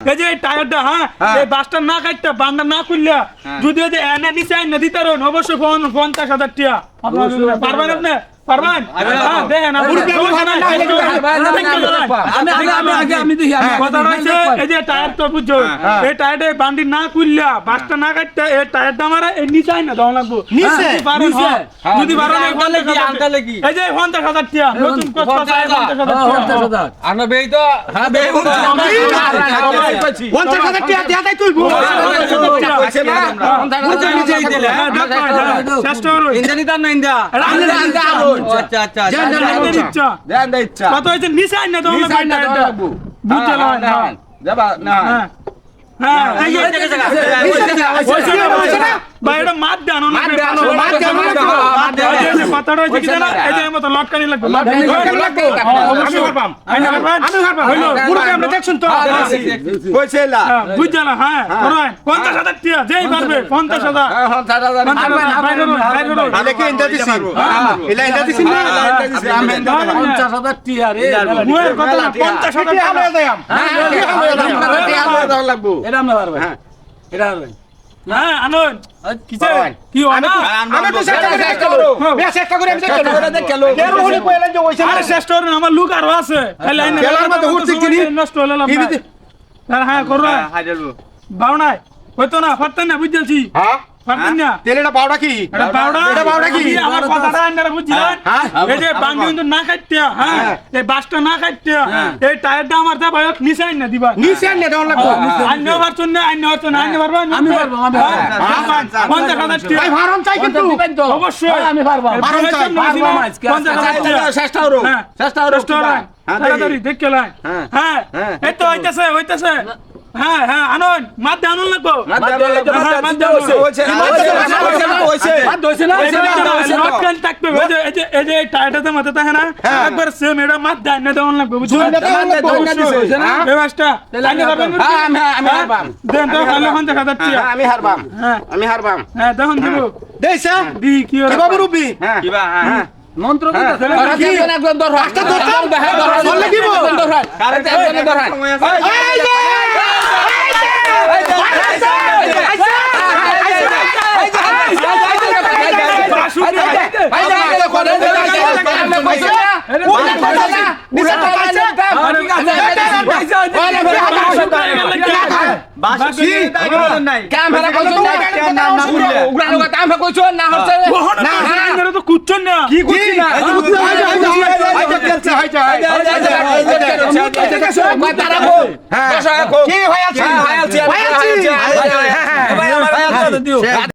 এই যে এই টায়ারটা হ্যাঁ? হ্যাঁ। এই বাসটা না কাটতে বান্ডা না খুললা যদি ওই যে এনে নিচে আইন তার পারেন অবশ্যই পঞ্চাশ হাজার টিয়া পারবেন আপনি পারবেন হ্যাঁ, দেখেন আমি আমি আগে আমি দেখি কথা রয়েছে এই যে টায়ার তো বুঝছ হ্যাঁ। এই টায়ারটা বান্ডি না খুললা বাসটা না কাটতে এই টায়ারটা আমার এই নিচে না দেওয়া লাগবো নিচে? যদি পারেন? হ্যাঁ। হ্যাঁ, এই আনতে লাগি, পঞ্চাশ হাজার আনতে লাগি। এই যে পঞ্চাশ হাজার টিয়া নতুন টিয়া আমরা বেই তো হ্যাঁ পঞ্চাশ হাজার টাকা দেয়া তুই হ্যাঁ, হ্যাঁ, চেষ্টা করো। ইন্দানি তার ইন্দা আনতে আরও। আচ্ছা আচ্ছা আচ্ছা। আনতে ইচ্ছা। দেন ইচ্ছা কত নিচে আইন না হ্যাঁ, হ্যাঁ, হ্যাঁ। যাবা না হ্যাঁ। হ্যাঁ, মাত দেন, মাত দেন, মাত দেন, কথাটা হয়েছে কি হয়েছে এই যে এর লটকানি লাগবে। হ্যাঁ। আমি হারবাম। আমি হারবাম? আমি হারবাম। হইল। পুরো আমরা দেখছুন তো হ্যাঁ, দেখছি, দেখছি। কইছে এলা হ্যাঁ, বুঝছ না? হ্যাঁ, করায়। পঞ্চাশ হাজার টিয়া, যেই পারবে, পঞ্চাশ হাজার। হ্যাঁ হ্যাঁ দাদা পঞ্চাশ হাজার, বাইরে রোড, বাইরে রোড। আমি কি ইন্দা দিছি হ্যাঁ। এলা ইন্দা দিছি না এলা ইন্দা দিছি আমি ইন্দা দিছি পঞ্চাশ হাজার টিয়া রে মুয়ের কথা না, পঞ্চাশ হাজার টিয়া আমরা দেয়াম হ্যাঁ টিয়া আমরা দেওয়া এটা আমরা পারবে হ্যাঁ। এটা পারবে হ্যাঁ, আনন্দ। কিসে? কি হয় না? আমি তো চেষ্টা করে চেষ্টা করে আমি দেখল দেখল কেন হলি কইলা যে হইছে আরে শেষ করুন, আমার লুক আর আছে। খালি আইনে- খেলার মধ্যে উঠছে কি নষ্ট হলো লাভ কি নাই। বিধি- হ্যাঁ, হ্যাঁ, করো। বাউ নাই। হইতো না, পারতেন না, বুঝতেছি হ্যাঁ পারতেন না। তেলেটা পাউডা কি? এটা পাউডার এটা পাউডা কি? আমার কথাটা আইনারা বুঝছিলেন? হ্যাঁ এই যে বাঙ্গি কিন্তু না কাটতে হ্যাঁ? হ্যাঁ। এই বাসটা না কাটতে এই টায়ারটা আমার দা ভাই নিচে আইন না দিবা। নিচে আনলে দেওয়া লাগবো। আইন নেওয়ার জন্য আইন নেওয়ার জন্য আইন পারব আমি পারব, আমি পারব। পঞ্চাশ হাজার টাকা। ভাই ভারম চাই কিন্তু। দিবেন তো। অবশ্যই। হ্যাঁ, আমি পারব। চাই, পারব আজকে, টাকা। হ্যাঁ, হ্যাঁ, দেখে হ্যাঁ। হ্যাঁ হ্যাঁ। এই তো হইতেছে হইতেছে। হ্যাঁ হ্যাঁ লাগবো লাগবো হ্যাঁ, হইছে হইছে হইছে হইছে না থাকবে, এই যে- এই যে- টায়ারটাতে মাথা থাকে না, হ্যাঁ। একবার এটা দেওয়ান লাগবে, দিছে। অবশ্যই। হ্যাঁ। হ্যাঁ, আমি- আমি হ্যাঁ? দেন তো, তাহলে ওখান থেকে হাজার হ্যাঁ আমি হারবাম হ্যাঁ, আমি হারবাম হ্যাঁ, দেখুন দিব। দেইছা দি, কি কি ওরা- রুবি হ্যাঁ কিবা হ্যাঁ মন্ত্র দিতেছে না? আর কি? একজন দরকার একটা দরকার? দরকার লাগিব? দরকার একজন দরকার সময় আছে এই যে বাসি। নাই ওহন না, আপনারা তো কুচ্ছন না। কি হ্যাঁ